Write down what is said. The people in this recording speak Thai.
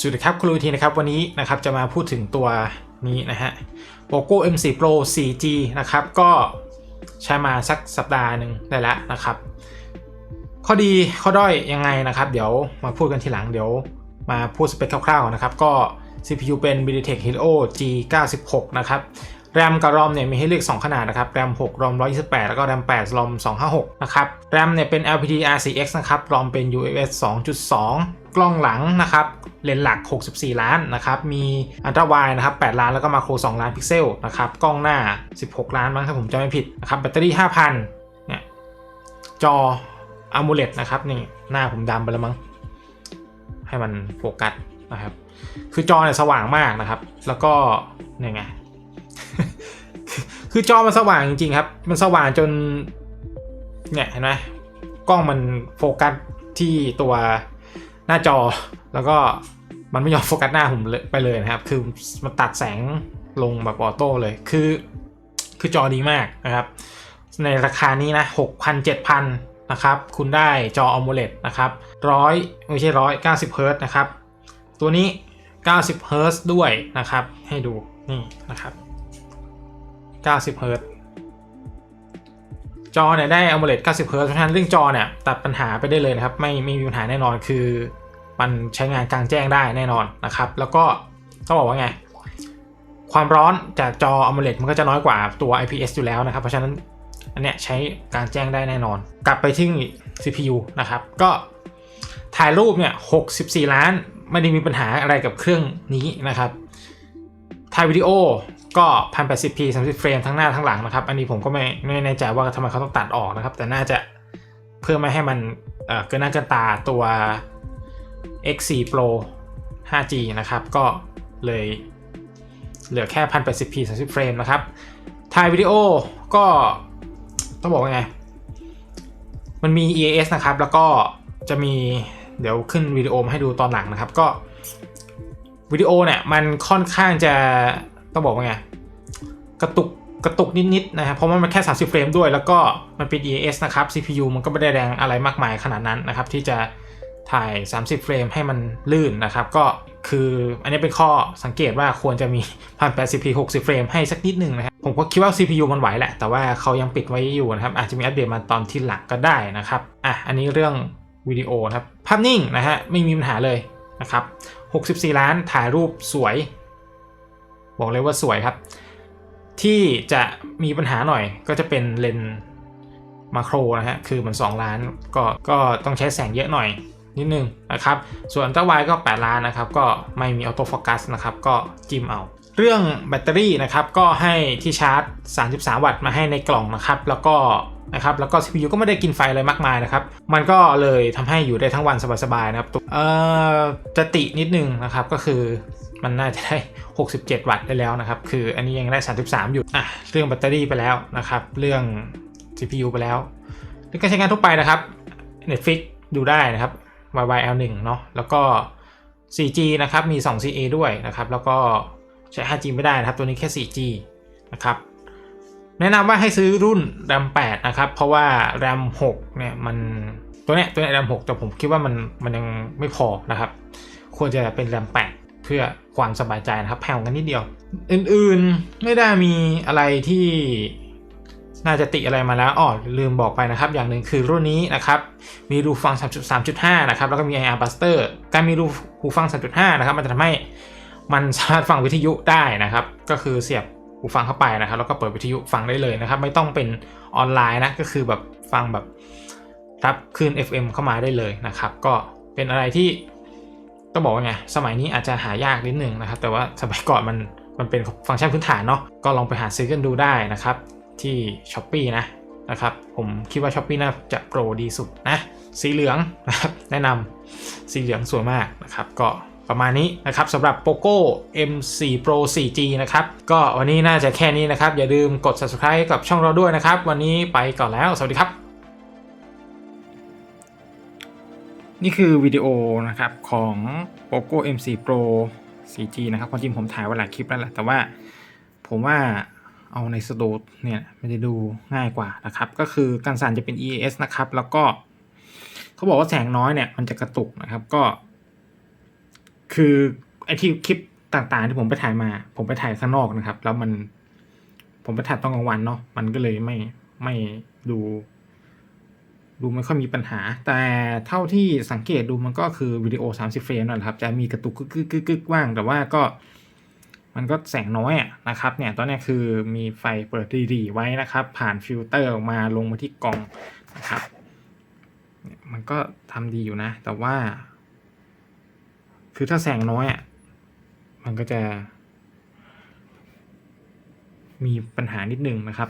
สวัสดีครับ คุณลูทีนะครับ วันนี้นะครับจะมาพูดถึงตัวนี้นะฮะ Poco M4 Pro 4G นะครับ ก็ใช้มาสักสัปดาห์หนึ่งได้แล้วนะครับ ข้อดีข้อด้อยยังไงนะครับ เดี๋ยวมาพูดกันทีหลังเดี๋ยวมาพูดสเปคคร่าวๆนะครับ ก็ CPU เป็น MediaTek Helio G96 นะครับแรมกับรอมเนี่ยมีให้เลือก 2 ขนาดนะครับแรม6รอม128 แล้วก็แรม8รอม256 นะครับแรมเนี่ยเป็น LPDDR4X นะครับรอมเป็น UFS 2.2 กล้องหลังนะครับเลนส์หลัก 64 ล้านนะครับมีอันตราไวนะครับ 8 ล้านแล้วก็มาโคร 2 ล้านพิกเซลนะครับกล้องหน้า 16 ล้านมั้งถ้าผมจำไม่ผิดนะครับแบตเตอรี่ 5,000เนี่ยจอ AMOLED นะครับนี่หน้าผมดำไปแล้วมั้งให้มันโฟกัสนะครับคือจอเนี่ยสว่างมากนะครับ แล้วก็เนี่ยไงคือจอมันสว่างจริงๆครับ มันสว่างจนเนี่ยเห็นไหมกล้องมันโฟกัสที่ตัว หน้าจอแล้วก็มันไม่ยอมโฟกัสหน้าผมเลยไปเลยนะครับ คือมันตัดแสงลงแบบออโต้เลย คือ คือจอดีมากนะครับ ในราคานี้นะหกพันเจ็ดพันนะครับ คุณได้จอ AMOLED นะครับร้อยไม่ใช่ร้อยเก้าสิบเฮิร์ตนะครับ ตัวนี้90เฮิร์ตด้วยนะครับ ให้ดูนี่นะครับ90เฮิร์ต จอเนี่ยได้ AMOLED 90 เฮิร์ตเพราะฉะนั้นเรื่องจอเนี่ยตัดปัญหาไปได้เลยนะครับ ไม่ไม่มีปัญหาแน่นอนคือ มันใช้งานกลางแจ้งได้แน่นอนนะครับ แล้วก็ต้องบอกว่าไง ความร้อนจากจอ AMOLED มันก็จะน้อยกว่าตัว IPS อยู่แล้วนะครับ เพราะฉะนั้นอันเนี้ยใช้กลางแจ้งได้แน่นอน กลับไปที่ CPU นะครับ ก็ถ่ายรูปเนี่ย64 ล้านไม่ได้มีปัญหาอะไรกับเครื่องนี้นะครับ ถ่ายวิดีโอก็ 1080p 30เฟรมทั้งหน้าทั้งหลังนะครับ อันนี้ผมก็ไม่ไม่แน่ใจว่าทำไมเขาต้องตัดออกนะครับ แต่น่าจะเพื่อไม่ให้มันเอ่อเกินหน้าเกินตาตัว X4 Pro 5G นะครับ ก็เลยเหลือแค่ 1080p 30เฟรมนะครับ ถ่ายวิดีโอก็ต้องบอกว่าไง มันมี EAS นะครับ แล้วก็จะมีเดี๋ยวขึ้นวิดีโอมาให้ดูตอนหลังนะครับ ก็ วิดีโอเนี่ยมันค่อนข้างจะต้องบอกว่าไงกระตุกกระตุกนิดๆนะครับเพราะว่ามันแค่ 30 เฟรมด้วย แล้วก็มันเป็น EAS นะครับ CPU มันก็ไม่ได้แรงอะไรมากมายขนาดนั้นนะครับ ที่จะถ่าย 30 เฟรมให้มันลื่นนะครับ ก็คืออันนี้เป็นข้อสังเกตว่าควรจะมี 1080p 60 เฟรมให้สักนิดหนึ่งนะครับ ผมก็คิดว่า CPU มันไหวแหละ แต่ว่าเขายังปิดไว้อยู่นะครับ อาจจะมีอัปเดตมาตอนที่หลังก็ได้นะครับ อะ อันนี้เรื่องวิดีโอนะครับ ภาพนิ่งนะฮะ ไม่มีปัญหาเลยนะครับ 64 ล้านถ่ายรูปสวย บอกเลยว่าสวยครับ ที่จะมีปัญหาหน่อยก็จะเป็นเลนมาโครนะฮะ คือมัน 2 ล้านก็ก็ต้องใช้แสงเยอะหน่อยนิดนึงนะครับ ส่วนอัลตร้าไวก็ 8 ล้านนะครับ ก็ไม่มีออโต้โฟกัสนะครับ ก็จิ้มเอา เรื่องแบตเตอรี่นะครับก็ให้ที่ชาร์จ 33 วัตต์มาให้ในกล่องนะครับแล้วก็นะครับแล้วก็ CPU ก็ไม่ได้กินไฟอะไรมากมายนะครับ มันก็เลยทำให้อยู่ได้ทั้งวันสบายๆนะครับเอ่อจะตินิดนึงนะครับก็คือมันน่าจะได้ 67 วัตต์ได้แล้วนะครับ คืออันนี้ยังได้ 33 อยู่อะเรื่องแบตเตอรี่ไปแล้วนะครับ เรื่อง CPU ไปแล้วเรื่องการใช้งานทั่วไปนะครับ Netflix ดูได้นะครับ YYL1 เนาะแล้วก็ 4G นะครับมี 2 CA ด้วยนะครับ แล้วก็ ใช้ 5G ไม่ได้นะครับ ตัวนี้แค่ 4G นะครับ แนะนำว่าให้ซื้อรุ่น RAM 8 นะครับ เพราะว่า RAM 6 เนี่ยมันตัวเนี้ยตัวเนี้ย RAM 6 แต่ผมคิดว่ามันมันยังไม่พอนะครับ ควรจะเป็น RAM 8 เพื่อความสบายใจนะครับ แพงกันนิดเดียว อื่นๆไม่ได้มีอะไรที่น่าจะติอะไรมาแล้วอ๋อลืมบอกไปนะครับ อย่างหนึ่งคือรุ่นนี้นะครับ มีรูฟัง 3.3.5 นะครับ แล้วก็มี IR Buster การมีรูหูฟัง 3.5 นะครับ มันจะทำให้ มันสามารถฟังวิทยุได้นะครับ ก็คือเสียบหูฟังเข้าไปนะครับ แล้วก็เปิดวิทยุฟังได้เลยนะครับ ไม่ต้องเป็นออนไลน์นะก็คือแบบฟังแบบรับคลื่น FM เข้ามาได้เลยนะครับ ก็เป็นอะไรที่ต้องบอกว่าไงสมัยนี้อาจจะหายากนิดนึงนะครับ แต่ว่าสมัยก่อนมันมันเป็นฟังก์ชันพื้นฐานเนาะก็ลองไปหาซื้อกันดูได้นะครับ ที่ s h อ p e e นะนะครับผมคิดว่า s h อ p e e น่าจะโปรดีสุดนะ สีเหลืองนะครับแนะนำสีเหลืองสวยมากนะครับ ก็ ประมาณนี้นะครับสำหรับ POCO M4 Pro 4G นะครับ ก็วันนี้น่าจะแค่นี้นะครับ อย่าลืมกด subscribe กับช่องเราด้วยนะครับ วันนี้ไปก่อนแล้ว สวัสดีครับ นี่คือวิดีโอนะครับของ POCO M4 Pro 4G นะครับความจริงผมถ่ายไว้หลายคลิปแล้วแหละ แต่ว่าผมว่าเอาในสตูดเนี่ยมันจะดูง่ายกว่านะครับ ก็คือการสั่นจะเป็น EAS นะครับ แล้วก็เขาบอกว่าแสงน้อยเนี่ยมันจะกระตุกนะครับ ก็ คือไอที่คลิปต่างๆที่ผมไปถ่ายมา ผมไปถ่ายข้างนอกนะครับ แล้วมันผมไปถ่ายตอนกลางวันเนาะมันก็เลยไม่ไม่ดู ดูไม่ค่อยมีปัญหา แต่เท่าที่สังเกตดูมันก็คือวิดีโอ 30 เฟรมนะครับ จะมีกระตุกกึกกึกกึกกึกว่าง แต่ว่าก็มันก็แสงน้อยอะนะครับ เนี่ยตอนนี้คือมีไฟเปิดดีๆไว้นะครับ ผ่านฟิลเตอร์มาลงมาที่กล่องนะครับ มันก็ทำดีอยู่นะ แต่ว่า คือถ้าแสงน้อยอะ มันก็จะ มีปัญหานิดนึงนะครับ